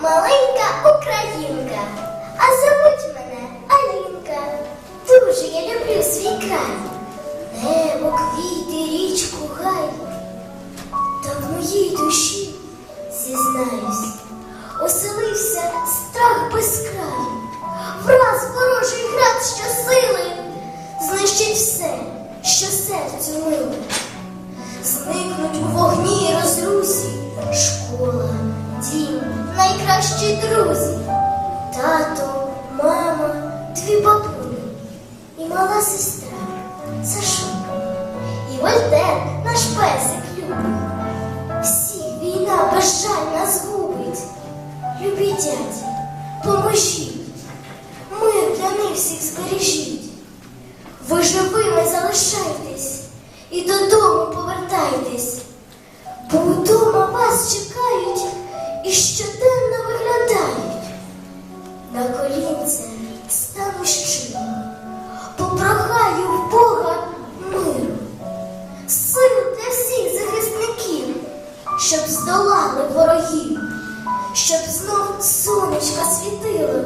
маленька українка, а зовуть мене Алінка. Дуже я люблю свій край. Небо, квіти, річку, гай. Та в моїй душі, зізнаюсь, оселився страх без краю. Враз ворожий град щосили знищить все, що серцю мило. Найкращі друзі, тато, мама, дві бабуні і мала сестра Сашуня. І Вольтер, наш песик любить. Всіх війна безжальна згубить. Любі дяді, поможіть, мир для них всіх збережіть. Ви живими залишайтесь і додому повертайтесь, бо вдома вас чекають і щоденно на колінце стану щиро, попрохаю в Бога миру, силу для всіх захисників, щоб здолали ворогів, щоб знов сонечка світило.